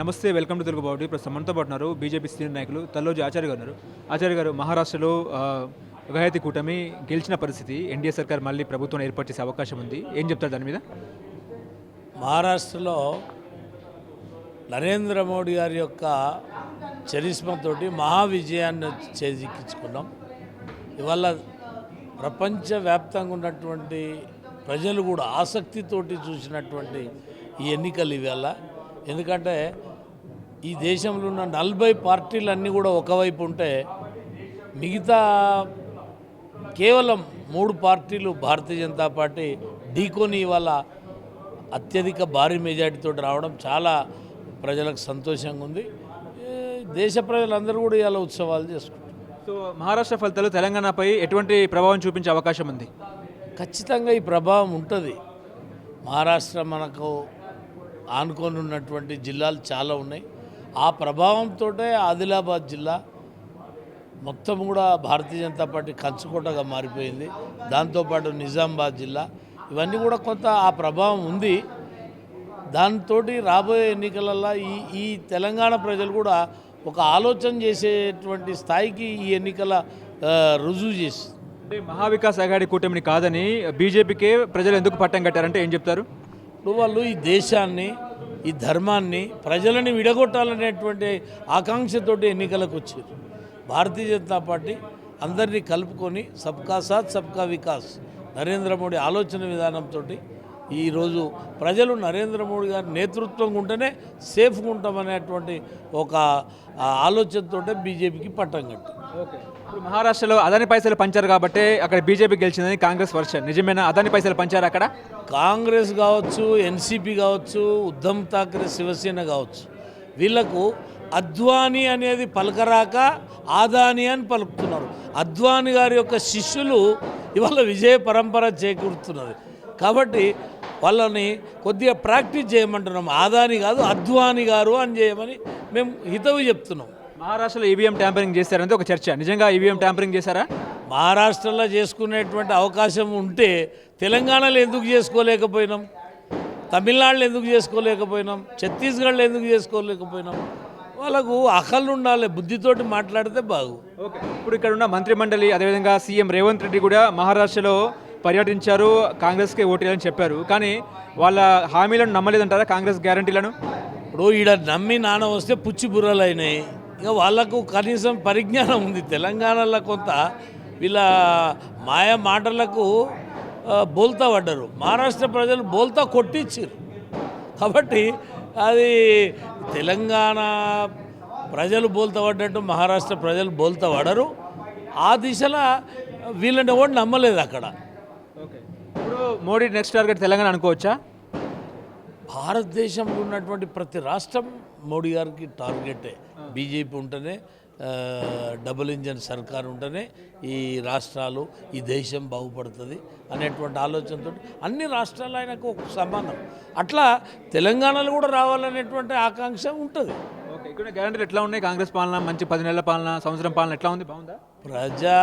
నమస్తే welcome to Telugu బాబు ప్రస్తుతం మనతో పాటున్నారు బీజేపీ సీనియర్ నాయకులు తల్లోజు ఆచార్య గారు. ఆచార్య గారు మహారాష్ట్రలో ఉగాయతి కూటమి గెలిచిన పరిస్థితి ఎన్డీఏ సర్కార్ మళ్ళీ ప్రభుత్వం ఏర్పాటు చేసే అవకాశం ఉంది. ఏం చెప్తారు దాని మీద? మహారాష్ట్రలో నరేంద్ర మోడీ గారి యొక్క చరిస్మతోటి మహా విజయాన్ని చేజిక్కించుకున్నాం. ఇవాళ ప్రపంచవ్యాప్తంగా ఉన్నటువంటి ప్రజలు కూడా ఆసక్తితోటి చూసినటువంటి ఈ ఎన్నికలు ఇవాళ. ఎందుకంటే ఈ దేశంలో ఉన్న నలభై పార్టీలన్నీ కూడా ఒకవైపు ఉంటే మిగతా కేవలం మూడు పార్టీలు భారతీయ జనతా పార్టీ ఢీకొని ఇవాళ అత్యధిక భారీ మెజార్టీతో రావడం చాలా ప్రజలకు సంతోషంగా ఉంది. దేశ ప్రజలందరూ కూడా ఇవాళ ఉత్సవాలు చేసుకుంటారు సో మహారాష్ట్ర ఫలితాలు తెలంగాణపై ఎటువంటి ప్రభావం చూపించే అవకాశం ఉంది? ఖచ్చితంగా ఈ ప్రభావం ఉంటుంది. మహారాష్ట్ర మనకు ఆనుకొని ఉన్నటువంటి జిల్లాలు చాలా ఉన్నాయి. ఆ ప్రభావంతో ఆదిలాబాద్ జిల్లా మొత్తం కూడా భారతీయ జనతా పార్టీ కంచుకోటగా మారిపోయింది. దాంతోపాటు నిజామాబాద్ జిల్లా. ఇవన్నీ కూడా కొంత ఆ ప్రభావం ఉంది. దాంతో రాబోయే ఎన్నికలలో ఈ ఈ తెలంగాణ ప్రజలు కూడా ఒక ఆలోచన చేసేటువంటి స్థాయికి ఈ ఎన్నికల రుజువు చేసి అంటే మహావికాస్ అఘాడి కూటమిని కాదని బీజేపీకే ప్రజలు ఎందుకు పట్టం కట్టారంటే ఏం చెప్తారు? ఇప్పుడు వాళ్ళు ఈ దేశాన్ని ఈ ధర్మాన్ని ప్రజలని విడగొట్టాలనేటువంటి ఆకాంక్షతోటి ఎన్నికలకు వచ్చారు. భారతీయ జనతా పార్టీ అందరినీ కలుపుకొని సబ్కా సాత్ సబ్కా వికాస్ నరేంద్ర మోడీ ఆలోచన విధానంతో ఈరోజు ప్రజలు నరేంద్ర మోడీ గారి నేతృత్వం ఉంటేనే సేఫ్గా ఉంటామనేటువంటి ఒక ఆలోచనతో బీజేపీకి పట్టం కట్టారు ఓకే. ఇప్పుడు మహారాష్ట్రలో అదాని పైసలు పంచారు కాబట్టి అక్కడ బీజేపీ గెలిచిందని కాంగ్రెస్ వర్షన్. నిజమేనా? అదాని పైసలు పంచారు అక్కడ? కాంగ్రెస్ కావచ్చు ఎన్సీపీ కావచ్చు ఉద్ధమ్ ఠాక్రే శివసేన కావచ్చు. వీళ్ళకు అద్వానీ అనేది పలకరాక ఆదాని అని పలుకుతున్నారు. అద్వాని గారి యొక్క శిష్యులు ఇవాళ విజయ పరంపర చేకూరుతున్నది. కాబట్టి వాళ్ళని కొద్దిగా ప్రాక్టీస్ చేయమంటున్నాం. ఆదాని కాదు అద్వాని గారు అని చేయమని మేము హితవు చెప్తున్నాం. మహారాష్ట్రలో ఈవీఎం ట్యాంపరింగ్ చేశారంటే ఒక చర్చ. నిజంగా ఈవీఎం ట్యాంపరింగ్ చేశారా? మహారాష్ట్రలో చేసుకునేటువంటి అవకాశం ఉంటే తెలంగాణలో ఎందుకు చేసుకోలేకపోయినాం? తమిళనాడులో ఎందుకు చేసుకోలేకపోయినాం? ఛత్తీస్గఢ్లో ఎందుకు చేసుకోలేకపోయినాం? వాళ్ళకు అకళ్ళు ఉండాలి బుద్ధితోటి మాట్లాడితే బాగు. ఓకే. ఇప్పుడు ఇక్కడ ఉన్న మంత్రిమండలి అదేవిధంగా సీఎం రేవంత్ రెడ్డి కూడా మహారాష్ట్రలో పర్యటించారు కాంగ్రెస్కే ఓటేయాలని చెప్పారు. కానీ వాళ్ళ హామీలను నమ్మలేదంటారా కాంగ్రెస్ గ్యారంటీలను? ఇప్పుడు ఈడ నమ్మి నాన్న వస్తే పుచ్చి బుర్రలు అయినాయి ఇక వాళ్ళకు కనీసం పరిజ్ఞానం ఉంది. తెలంగాణలో కొంత వీళ్ళ మాయ మాటలకు బోల్తా పడ్డారు. మహారాష్ట్ర ప్రజలు బోల్తా కొట్టించారు కాబట్టి అది తెలంగాణ ప్రజలు బోల్తా పడ్డట్టు మహారాష్ట్ర ప్రజలు బోల్తా పడరు. ఆ దిశలో వీళ్ళని ఎవరు నమ్మలేదు అక్కడ. మోడీ నెక్స్ట్ టార్గెట్ తెలంగాణ అనుకోవచ్చా? భారతదేశంలో ఉన్నటువంటి ప్రతి రాష్ట్రం మోడీ గారికి టార్గెటే. బీజేపీ ఉంటేనే డబుల్ ఇంజన్ సర్కార్ ఉంటేనే ఈ రాష్ట్రాలు ఈ దేశం బాగుపడుతుంది అనేటువంటి ఆలోచనతో అన్ని రాష్ట్రాలు ఆయనకు ఒక సమానం అట్లా తెలంగాణలో కూడా రావాలనేటువంటి ఆకాంక్ష ఉంటుంది. ఓకే ఇక్కడ గ్యారంటీలు ఎట్లా ఉన్నాయి? కాంగ్రెస్ పాలన మంచి పది నెలల పాలన సంవత్సరం పాలన ఎట్లా ఉంది? బాగుందా? ప్రజా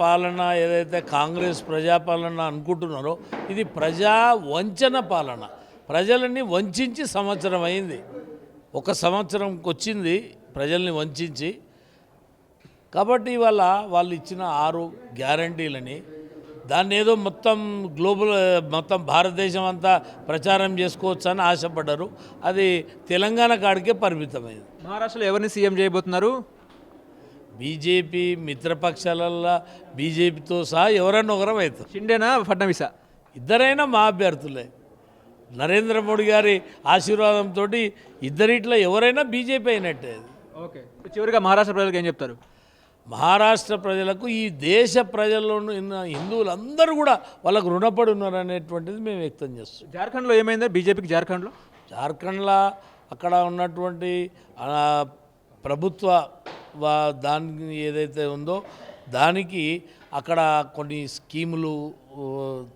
పాలన ఏదైతే కాంగ్రెస్ ప్రజాపాలన అనుకుంటున్నారో ఇది ప్రజా వంచన పాలన. ప్రజలని వంచించి సంవత్సరం అయింది. ఒక సంవత్సరంకి వచ్చింది ప్రజల్ని వంచించి. కాబట్టి ఇవాళ వాళ్ళు ఇచ్చిన ఆరు గ్యారంటీలని దాన్ని ఏదో మొత్తం గ్లోబల్ మొత్తం భారతదేశం అంతా ప్రచారం చేసుకోవచ్చు అని ఆశపడ్డారు. అది తెలంగాణ కాడికే పరిమితమైంది. మహారాష్ట్రలో ఎవరిని సీఎం చేయబోతున్నారు? బీజేపీ మిత్రపక్షాలల్లో బీజేపీతో సహా ఎవరన్నా ఒకరం అవుతారు షిండేనా ఫడ్నవీసా? ఇద్దరైనా మా అభ్యర్థులే. నరేంద్ర మోడీ గారి ఆశీర్వాదంతో ఇద్దరిట్లో ఎవరైనా బీజేపీ అయినట్టే. ఓకే. చివరిగా మహారాష్ట్ర ప్రజలకు ఏం చెప్తారు? మహారాష్ట్ర ప్రజలకు ఈ దేశ ప్రజల్లో ఉన్న హిందువులందరూ కూడా వాళ్ళకు రుణపడి ఉన్నారు అనేటువంటిది మేము వ్యక్తం చేస్తాం జార్ఖండ్లో ఏమైందా? బీజేపీకి జార్ఖండ్లో? జార్ఖండ్లో అక్కడ ఉన్నటువంటి ప్రభుత్వ వా- దానికి ఏదైతే ఉందో దానికి అక్కడ కొన్ని స్కీములు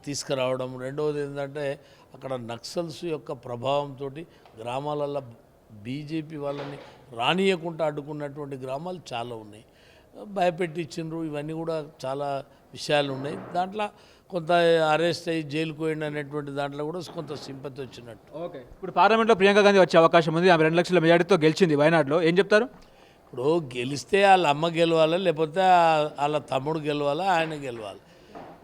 తీసుకురావడం. రెండవది ఏంటంటే అక్కడ నక్సల్స్ యొక్క ప్రభావంతో గ్రామాలలో బీజేపీ వాళ్ళని రానియకుండా అడ్డుకున్నటువంటి గ్రామాలు చాలా ఉన్నాయి. భయపెట్టించిండ్రు ఇవన్నీ కూడా చాలా విషయాలు ఉన్నాయి. దాంట్లో కొంత అరెస్ట్ అయ్యి జైలుకు పోయింది అనేటువంటి దాంట్లో కూడా కొంత సింపతి వచ్చినట్టు. ఓకే. ఇప్పుడు పార్లమెంట్లో ప్రియాంక గాంధీ వచ్చే అవకాశం ఉంది. ఆమె రెండు లక్షల మెజార్టీతో గెలిచింది వయనాడులో ఏం చెప్తారు? ఇప్పుడు గెలిస్తే వాళ్ళ అమ్మ గెలవాలా లేకపోతే వాళ్ళ తమ్ముడు గెలవాలా ఆయన గెలవాలి.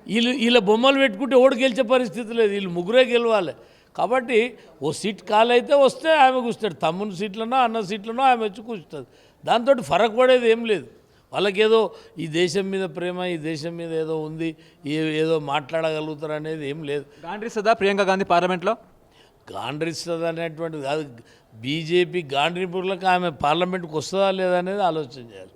వీళ్ళు వీళ్ళ బొమ్మలు పెట్టుకుంటే ఓడి గెలిచే పరిస్థితి లేదు వీళ్ళు ముగ్గురే గెలవాలి. కాబట్టి ఓ సీట్ ఖాళీ అయితే వస్తే ఆమె కూర్చుంటాడు తమ్ముని సీట్లనో అన్న సీట్లనో ఆమె వచ్చి కూర్చుంటుంది. దాంతో ఫరక్ పడేది ఏం లేదు. వాళ్ళకేదో ఈ దేశం మీద ప్రేమ ఈ దేశం మీద ఏదో ఉంది ఏ- ఏదో మాట్లాడగలుగుతారు అనేది ఏం లేదు. గాండ్రిస్తుందా ప్రియాంక గాంధీ పార్లమెంట్లో? గాండ్రిస్తుంది అనేటువంటిది కాదు. బీజేపీ గాండ్రిపుర్లకు ఆమె పార్లమెంట్కి వస్తుందా లేదా అనేది ఆలోచన చేయాలి.